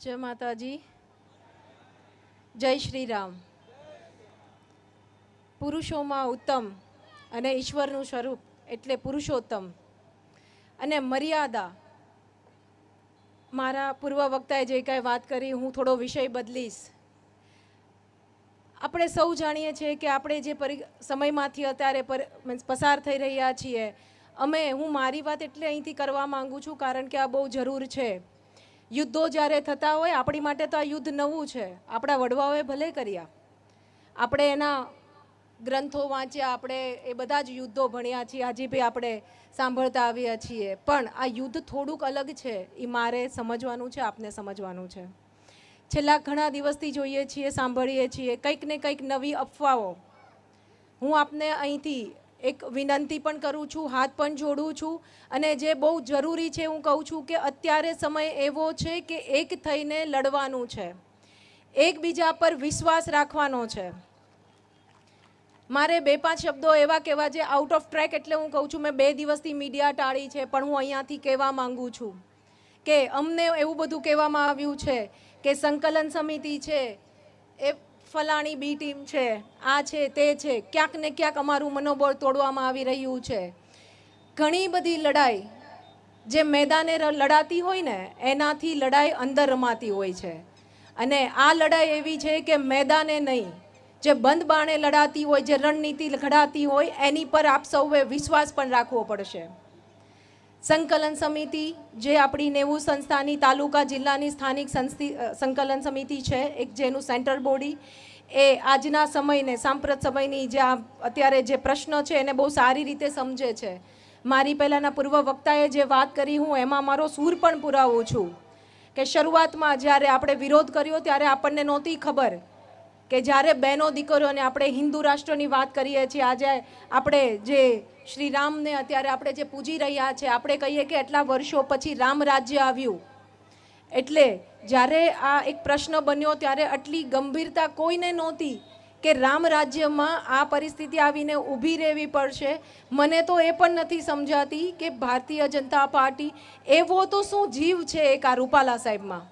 જય માતાજી. જય શ્રી રામ પુરુષોમાં ઉત્તમ અને ઈશ્વરનું સ્વરૂપ એટલે પુરુષોત્તમ. અને મર્યાદા. મારા પૂર્વ વક્તાએ જે કાંઈ વાત કરી, હું થોડો વિષય બદલીશ. આપણે સૌ જાણીએ છીએ કે આપણે જે પરી, સમયમાંથી અત્યારે પર, મીન્સ પસાર થઈ રહ્યા છીએ, અમે, હું મારી વાત એટલે અહીંથી કરવા માંગુ છું કારણ કે આ બહુ જરૂર છે. યુદ્ધો જ્યારે થતા હોય, આપણી માટે તો આ યુદ્ધ નવું છે. આપણા વડવાઓએ ભલે કર્યા. આપણે એના ગ્રંથો વાંચ્યા, આપણે એ બધા જ યુદ્ધો ભણ્યા છીએ. હજી બી આપણે સાંભળતા આવ્યા છીએ. પણ આ યુદ્ધ થોડુંક અલગ છે. એ મારે સમજવાનું છે, આપને સમજવાનું છે. છેલ્લા ઘણા દિવસથી જોઈએ છીએ, સાંભળીએ છીએ. કંઈક ને કંઈક નવી અફવાઓ. હું આપને અહીંથી એક વિનંતી પણ કરું છું, હાથ પણ જોડું છું અને જે બહુ જરૂરી છે હું કહું છું કે અત્યારે સમય એવો છે કે એક થઈને લડવાનું છે. એકબીજા પર વિશ્વાસ રાખવાનો છે. મારે બે પાંચ શબ્દો એવા કહેવા જે આઉટ ઓફ ટ્રેક એટલે હું કહું છું મેં બે દિવસથી મીડિયા ટાળી છે પણ હું અહીંયાથી કહેવા માંગુ છું કે અમને એવું બધું કહેવામાં આવ્યું છે કે સંકલન સમિતિ છે, એ ફલાણી બી ટીમ છે, આ છે, તે છે, ક્યાંક ને ક્યાંક અમારું મનોબળ તોડવામાં આવી રહ્યું છે. ઘણી બધી લડાઈ જે મેદાને લડાતી હોય ને, એનાથી લડાઈ અંદર રમાતી હોય છે. અને આ લડાઈ એવી છે કે મેદાને નહીં, જે બંધ બાણે લડાતી હોય, જે રણનીતિ ઘડાતી હોય, એની પર આપ સૌએ વિશ્વાસ પણ રાખવો પડશે. સંકલન સમિતિ જે આપણી નેવું સંસ્થાની તાલુકા જિલ્લાની સ્થાનિક સંકલન સમિતિ છે, એક જેનું સેન્ટર બોડી, એ આજના સમયને, સાંપ્રત સમયની જે અત્યારે જે પ્રશ્ન છે એને બહુ સારી રીતે સમજે છે. મારી પહેલાંના પૂર્વ વક્તાએ જે વાત કરી, હું એમાં મારો સૂર પણ પુરાવું છું કે શરૂઆતમાં જ્યારે આપણે વિરોધ કર્યો ત્યારે આપણને નહોતી ખબર કે જ્યારે બહેનો દીકરીઓને આપણે હિન્દુ રાષ્ટ્રની વાત કરીએ છીએ, આજે આપણે જે શ્રી રામને અત્યારે આપણે જે પૂજી રહ્યા છે, આપણે કહીએ કે એટલા વર્ષો પછી રામ રાજ્ય આવ્યું. એટલે જ્યારે આ એક પ્રશ્ન બન્યો, ત્યારે આટલી ગંભીરતા કોઈને નહોતી કે રામ રાજ્યમાં આ પરિસ્થિતિ આવીને ઊભી રહેવી પડશે. મને તો એ પણ નથી સમજાતી કે ભારતીય જનતા પાર્ટી એવો તો શું જીવ છે એક આ રૂપાલા સાહેબમાં?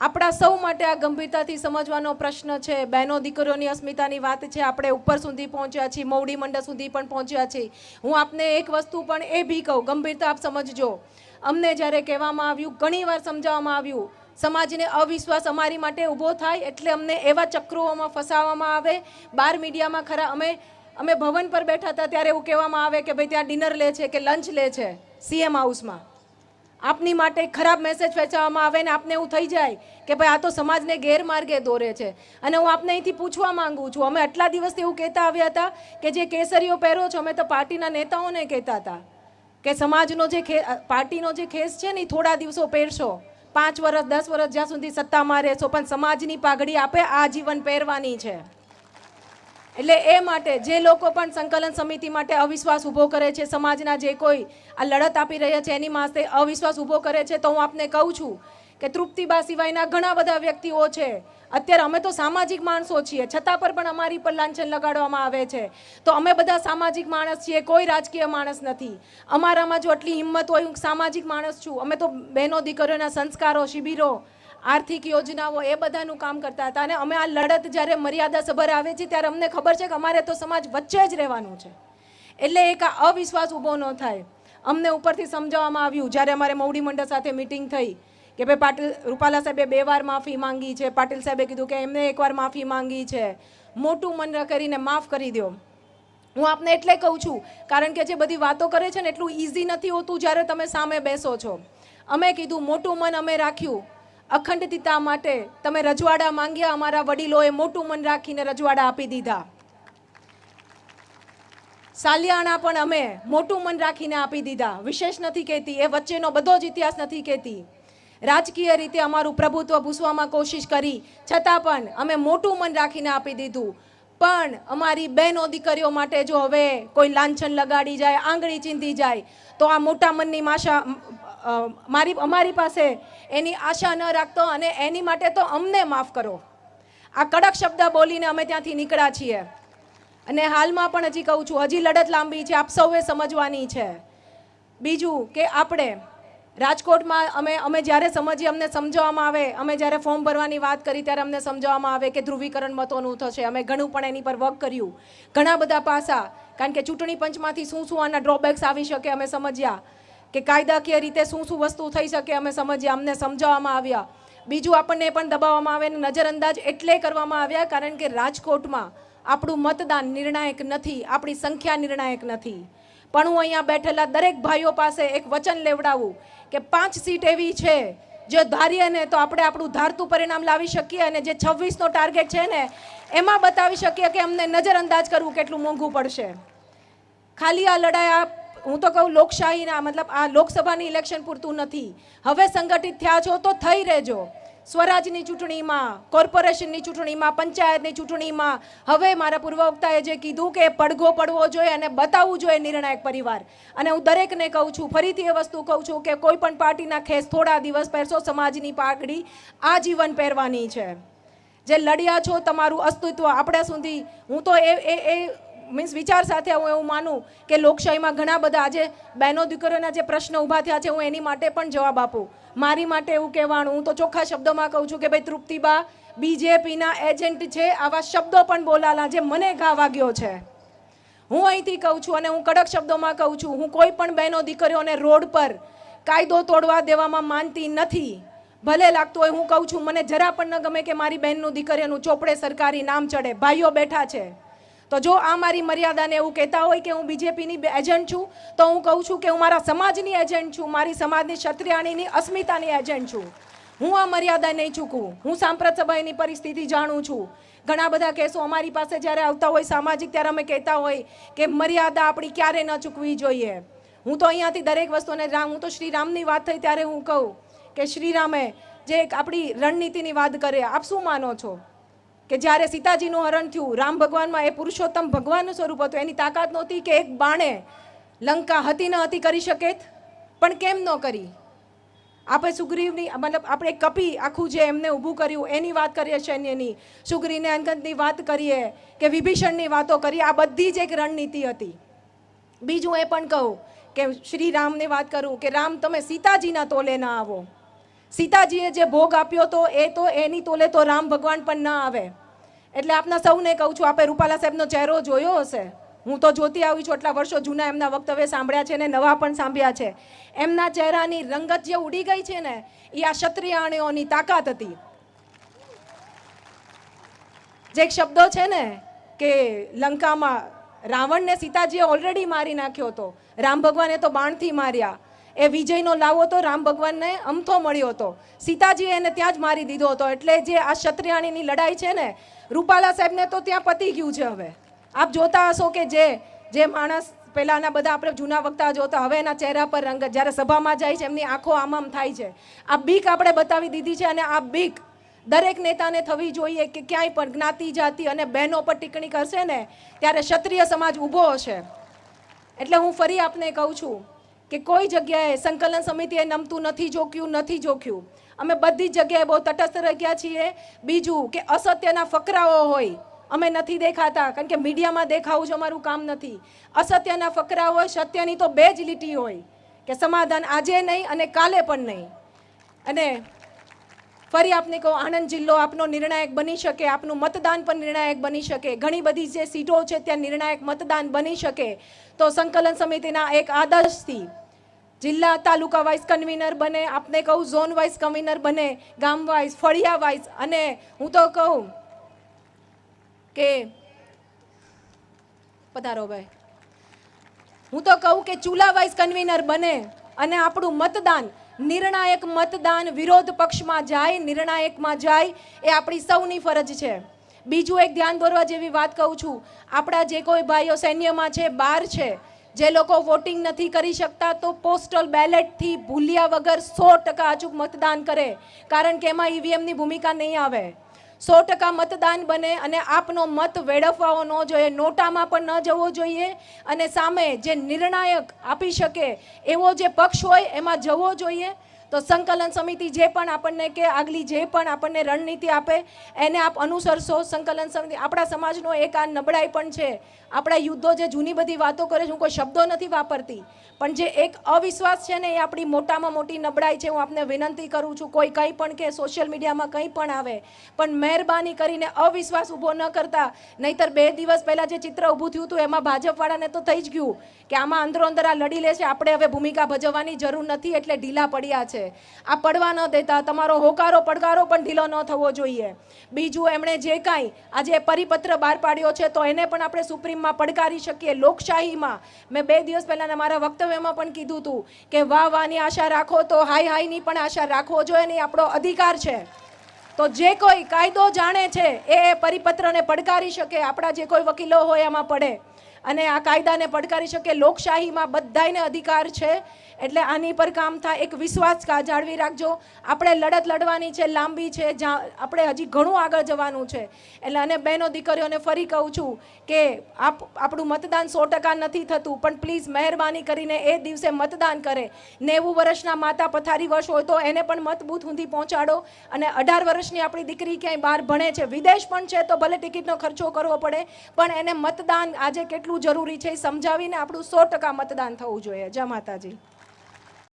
આપણા સૌ માટે આ ગંભીરતાથી સમજવાનો પ્રશ્ન છે. બહેનો, દીકરીઓની અસ્મિતાની વાત છે. આપણે ઉપર સુધી પહોંચ્યા છીએ, મૌડી મંડળ સુધી પણ પહોંચ્યા છીએ. હું આપને એક વસ્તુ પણ એ બી કહું, ગંભીરતા આપ સમજજો. અમને જ્યારે કહેવામાં આવ્યું ઘણીવાર સમજાવવામાં આવ્યું, સમાજને અવિશ્વાસ અમારી માટે ઊભો થાય એટલે અમને એવા ચક્રોમાં ફસાવવામાં આવે. બાર મીડિયામાં ખરા, અમે અમે ભવન પર બેઠા હતા ત્યારે એવું કહેવામાં આવે કે ભાઈ ત્યાં ડિનર લે છે કે લંચ લે છે, સીએમ હાઉસમાં. આપની માટે ખરાબ મેસેજ ફેંચવામાં આવે ને આપને એવું થઈ જાય કે ભાઈ આ તો સમાજને ગેરમાર્ગે દોરે છે. અને હું આપને અહીંથી પૂછવા માંગુ છું, અમે આટલા દિવસથી એવું કહેતા આવ્યા હતા કે જે કેસરીઓ પહેરો છો, અમે તો પાર્ટીના નેતાઓને કહેતા હતા કે સમાજનો જે ખે પાર્ટીનો જે ખેસ છે ને થોડા દિવસો પહેરશો. પાંચ વર્ષ દસ વર્ષ જ્યાં સુધી સત્તામાં રહેશો પણ સમાજની પાઘડી આપે આજીવન પહેરવાની છે. એટલે એ માટે જે લોકો પણ સંકલન સમિતિ માટે અવિશ્વાસ ઊભો કરે છે, સમાજના જે કોઈ આ લડત આપી રહ્યા છે, એની માસે અવિશ્વાસ ઊભો કરે છે, તો હું આપને કહું છું કે તૃપ્તિબા સિવાયના ઘણા બધા વ્યક્તિઓ છે. અત્યારે અમે તો સામાજિક માણસો છીએ, છતાં પર પણ અમારી પર લાંછન લગાડવામાં આવે છે. તો અમે બધા સામાજિક માણસ છીએ, કોઈ રાજકીય માણસ નથી. અમારામાં જો આટલી હિંમત હોય, હું સામાજિક માણસ છું. અમે તો બહેનો, દીકરીઓના સંસ્કારો, શિબિરો આર્થિક યોજનાઓ એ બધાનું કામ કરતા હતા અને અમે આ લડત જ્યારે મર્યાદા સભર આવે છે ત્યારે અમને ખબર છે કે અમારે તો સમાજ વચ્ચે જ રહેવાનું છે. એટલે એક આ અવિશ્વાસ ઊભો ન થાય. અમને ઉપરથી સમજાવવામાં આવ્યું, જ્યારે અમારે મૌડી મંડળ સાથે મિટિંગ થઈ, કે ભાઈ પાટીલ, રૂપાલા સાહેબે બે વાર માફી માંગી છે. પાટીલ સાહેબે કીધું કે એમને એકવાર માફી માંગી છે. મોટું મન કરીને માફ કરી દો. હું આપને એટલે કહું છું, કારણ કે જે બધી વાતો કરે છે ને એટલું ઇઝી નથી હોતું જ્યારે તમે સામે બેસો છો. અમે કીધું, મોટું મન અમે રાખ્યું અખંડિતતા માટે તમે રજવાડા માંગ્યા, અમારા વડીલોએ મોટું મન રાખીને રજવાડા આપી દીધા. સાલિયાણા પણ અમે મોટું મન રાખીને આપી દીધા. વિશેષ નથી કહેતી, એ વચ્ચેનો બધો જ ઇતિહાસ નથી કહેતી. રાજકીય રીતે અમારું પ્રભુત્વ ભૂસવામાં કોશિશ કરી, છતાં પણ અમે મોટું મન રાખીને આપી દીધું. પણ અમારી બહેનો દીકરીઓ માટે જો હવે કોઈ લાંછન લગાડી જાય, આંગળી ચીંધી જાય, તો આ મોટા મનની માશા મારી, અમારી પાસે એની આશા ન રાખતો અને એની માટે તો અમને માફ કરો. આ કડક શબ્દ બોલીને અમે ત્યાંથી નીકળ્યા છીએ. અને હાલમાં પણ હજી કહું છું, હજી લડત લાંબી છે, આપ સૌએ સમજવાની છે. બીજું કે આપણે રાજકોટમાં અમે અમે જ્યારે સમજીએ, અમને સમજાવવામાં આવે, અમે જ્યારે ફોર્મ ભરવાની વાત કરી ત્યારે અમને સમજાવવામાં આવે કે ધ્રુવીકરણ મતોનું થશે. અમે ઘણું પણ એની પર વર્ક કર્યું. ઘણા બધા પાસા, કારણ કે ચૂંટણી પંચમાંથી શું શું આના ડ્રોબેક્સ આવી શકે અમે સમજ્યા. કે કાયદાકીય રીતે શું શું વસ્તુ થઈ શકે અમે સમજ્યા, અમને સમજાવવામાં આવ્યા. બીજું આપણને પણ દબાવવામાં આવે ને નજરઅંદાજ એટલે કરવામાં આવ્યા, કારણ કે રાજકોટમાં આપણું મતદાન નિર્ણાયક નથી, આપણી સંખ્યા નિર્ણાયક નથી. પણ હું અહીંયા બેઠેલા દરેક ભાઈઓ પાસે એક વચન લેવડાવું કે પાંચ સીટ એવી છે, જો ધારીએ ને તો આપણે આપણું ધારતું પરિણામ લાવી શકીએ અને જે છવ્વીસનો ટાર્ગેટ છે ને, એમાં બતાવી શકીએ કે અમને નજરઅંદાજ કરવું કેટલું મોંઘું પડશે. ખાલી આ લડાઈ આ, હું તો કહું લોકશાહીના, મતલબ આ લોકસભાની ઇલેક્શન પૂરતું નથી. હવે સંગઠિત થયા છો તો થઈ રહેજો. સ્વરાજની ચૂંટણીમાં, કોર્પોરેશનની ચૂંટણીમાં, પંચાયતની ચૂંટણીમાં. હવે મારા પૂર્વવક્તાએ જે કીધું કે પડઘો પડવો જોઈએ અને બતાવવું જોઈએ નિર્ણાયક પરિવાર. અને હું દરેકને કહું છું, ફરીથી એ વસ્તુ કહું છું કે કોઈ પણ પાર્ટીના ખેસ થોડા દિવસ પહેરશો, સમાજની પાઘડી આજીવન પહેરવાની છે. જે લડ્યા છો, તમારું અસ્તિત્વ આપણા સુધી. હું તો એ એ મીન્સ વિચાર સાથે હું એવું માનું કે લોકશાહીમાં ઘણા બધા આજે બહેનો દીકરીઓના જે પ્રશ્નો ઊભા થયા છે, હું એની માટે પણ જવાબ આપું. મારી માટે એવું કહેવાનું, હું તો ચોખ્ખા શબ્દોમાં કહું છું કે ભાઈ તૃપ્તિબા, બીજેપીના એજન્ટ છે, આવા શબ્દો પણ બોલાલા જે મને ઘા વાગ્યો છે. હું અહીંથી કહું છું અને હું કડક શબ્દોમાં કહું છું, હું કોઈ પણ બહેનો દીકરીઓને રોડ પર કાયદો તોડવા દેવામાં માનતી નથી. ભલે લાગતું હોય હું કહું છું, મને જરા પણ ન ગમે કે મારી બહેનનું દીકરીઓનું ચોપડે સરકારી નામ ચડે, ભાઈઓ બેઠા છે. તો જો આ મારી મર્યાદાને એવું કહેતા હોય કે હું બીજેપીની એજન્ટ છું, તો હું કહું છું કે હું મારા સમાજની એજન્ટ છું, મારી સમાજની ક્ષત્રિયાણીની અસ્મિતાની એજન્ટ છું. હું આ મર્યાદા નહીં ચૂકું. હું સાંપ્રત સભાની પરિસ્થિતિ જાણું છું. ઘણા બધા કેસો અમારી પાસે જ્યારે આવતા હોય સામાજિક, ત્યારે અમે કહેતા હોય કે મર્યાદા આપણી ક્યારે ન ચૂકવી જોઈએ. હું તો અહીંયાથી દરેક વસ્તુને રામ, હું તો શ્રીરામની વાત થઈ ત્યારે હું કહું કે શ્રીરામે જે એક આપણી રણનીતિની વાત કરે, આપ શું માનો છો? કે જ્યારે સીતાજીનું હરણ થયું, રામ ભગવાનમાં એ પુરુષોત્તમ ભગવાનનું સ્વરૂપ હતું, એની તાકાત નહોતી કે એક બાણે લંકા હતી ન હતી કરી શકે પણ કેમ ન કરી? આપણે સુગ્રીવની, મતલબ આપણે કપી આખું જે એમને ઊભું કર્યું, એની વાત કરીએ સૈન્યની. સુગ્રીને અંગદની વાત કરીએ કે વિભીષણની વાતો કરીએ, આ બધી જ એક રણનીતિ હતી. બીજું એ પણ કહું કે શ્રી રામની વાત કરું કે, રામ, તમે સીતાજીના તોલે ના આવો. સીતાજીએ જે ભોગ આપ્યો તો એ તો એની તોલે તો રામ ભગવાન પણ ના આવે. એટલે આપના સૌને કહું છું આપણે રૂપાલા સાહેબનો ચહેરો જોયો હશે? હું તો જોતી આવી છું એટલા વર્ષો જૂના એમના વક્તવ્ય સાંભળ્યા છે ને નવા પણ સાંભળ્યા છે. એમના ચહેરાની રંગત જે ઉડી ગઈ છે ને એ આ ક્ષત્રિયાણીઓની તાકાત હતી. જે એક શબ્દો છે ને, કે લંકામાં રાવણને સીતાજીએ ઓલરેડી મારી નાખ્યો હતો. રામ ભગવાને તો બાણથી માર્યા. એ વિજયનો લાવો તો રામ ભગવાનને અમથો મળ્યો હતો. સીતાજીએ એને ત્યાં જ મારી દીધો હતો. એટલે જે આ ક્ષત્રિયાણીની લડાઈ છે ને, રૂપાલા સાહેબને તો ત્યાં પતી ગયું છે હવે. આપ જોતા હશો કે જે જે માણસ પહેલાંના બધા આપણે જૂના વક્તા જોતા, હવે એના ચહેરા પર રંગ, જ્યારે સભામાં જાય છે, એમની આંખો આમ આમ થાય છે. આ બીક આપણે બતાવી દીધી છે અને આ બીક દરેક નેતાને થવી જોઈએ કે ક્યાંય પણ જ્ઞાતિ, જાતિ અને બહેનો પર ટિપ્પણી કરશે ને, ત્યારે ક્ષત્રિય સમાજ ઊભો હશે. એટલે હું ફરી આપને કહું છું કે કોઈ જગ્યાએ સંકલન સમિતિએ નમતું નથી જોખ્યું નથી જોખ્યું અમે બધી જગ્યાએ બહુ તટસ્થ રહ્યા છીએ. બીજું કે અસત્યના ફકરાઓ હોય, અમે નથી દેખાતા, કારણ કે મીડિયામાં દેખાવું જ અમારું કામ નથી. અસત્યના ફકરા હોય, સત્યની તો બે જ લીટી હોય, કે સમાધાન આજે નહીં અને કાલે પણ નહીં. અને ફરી આપને કહું, આણંદ જિલ્લો આપનો નિર્ણાયક બની શકે, આપનું મતદાન પણ નિર્ણાયક બની શકે. ઘણી બધી જે સીટો છે ત્યાં નિર્ણાયક મતદાન બની શકે. તો સંકલન સમિતિના એક આદર્શથી જિલ્લા તાલુકા વાઇઝ કન્વીનર બને, આપને કહું, ઝોન વાઇઝ કન્વીનર બને, ગામ વાઇઝ ફળિયા વાઇઝ અને હું તો કહું કે પધારો ભાઈ. હું તો કહું કે ચૂલા વાઇઝ કન્વીનર બને અને આપણું મતદાન નિર્ણાયક મતદાન વિરોધ પક્ષમાં જાય, નિર્ણાયકમાં જાય, એ આપણી સૌની ફરજ છે. બીજું એક ધ્યાન દોરવા જેવી વાત કહું છું. આપણા જે કોઈ ભાઈઓ સૈન્યમાં છે, બહાર છે, જે લોકો વોટિંગ નથી કરી શકતા, તો પોસ્ટલ બેલેટથી ભૂલ્યા વગર સો ટકા અચૂક મતદાન કરે. કારણ કે એમાં ઈવીએમની ભૂમિકા નહીં આવે. સો ટકા મતદાન બને અને આપનો મત વેડફવાવો ન જોઈએ, નોટામાં પણ ન જવો જોઈએ અને સામે જે નિર્ણાયક આપી શકે એવો જે પક્ષ હોય, એમાં જવો જોઈએ. તો સંકલન સમિતિ જે પણ આપણને કે આગલી જે પણ આપણને રણનીતિ આપે, એને આપ અનુસરશો. સંકલન સમિતિ, આપણા સમાજનો એક આ નબળાઈ પણ છે. આપણા યુદ્ધો જે જૂની બધી વાતો કરે છે, હું કોઈ શબ્દો નથી વાપરતી. પણ જે એક અવિશ્વાસ છે ને, એ આપણી મોટામાં મોટી નબળાઈ છે, હું આપને વિનંતી કરું છું, કોઈ કંઈ પણ કે સોશિયલ મીડિયામાં કંઈ પણ આવે, પણ મહેરબાની કરીને અવિશ્વાસ ઊભો ન કરતા. નહીતર બે દિવસ પહેલાં જે ચિત્ર ઊભું થયું હતું, એમાં ભાજપવાળાને તો થઈ જ ગયું કે આમાં અંદરો અંદર આ લડી લે છે આપણે હવે ભૂમિકા ભજવવાની જરૂર નથી, એટલે ઢીલા પડ્યા છે. આ પડવા ન દેતા, તમારો હોકારો, પડકારો પણ ઢીલો ન થવો જોઈએ. બીજું, એમણે જે કાંઈ આજે પરિપત્ર બહાર પાડ્યો છે, તો એને પણ આપણે સુપ્રીમમાં પડકારી શકીએ લોકશાહીમાં. મેં બે દિવસ પહેલાંના મારા વક્તવ્યમાં પણ કીધું હતું કે વાહ, વાહની આશા રાખો તો હાય, હાયની પણ આશા રાખવો જોઈએ ને આપણો અધિકાર છે. તો જે કોઈ કાયદો જાણે છે, એ પરિપત્રને પડકારી શકે. આપણા જે કોઈ વકીલો હોય એમાં પડે. અને આ કાયદાને પડકારી શકે. લોકશાહીમાં બધાયને અધિકાર છે. એટલે આની પર કામ થાય. એક વિશ્વાસ જાળવી રાખજો. આપણે લડત લડવાની છે, લાંબી છે. જ્યાં આપણે હજી ઘણું આગળ જવાનું છે. એટલે અને બહેનો, દીકરીઓને ફરી કહું છું કે આપ, આપણું મતદાન સો ટકા નથી થતું. પણ પ્લીઝ મહેરબાની કરીને એ દિવસે મતદાન કરે. નેવું વર્ષના માતા પથારી વર્ષ હોય તો એને પણ મતબૂથ સુધી પહોંચાડો. અને અઢાર વર્ષની આપણી દીકરી ક્યાંય બહાર ભણે છે, વિદેશ પણ છે તો ભલે ટિકિટનો ખર્ચો કરવો પડે, પણ એને મતદાન આજે કેટલું જરૂરી છે એ સમજાવીને આપણું સો ટકા મતદાન થવું જોઈએ. જય માતાજી.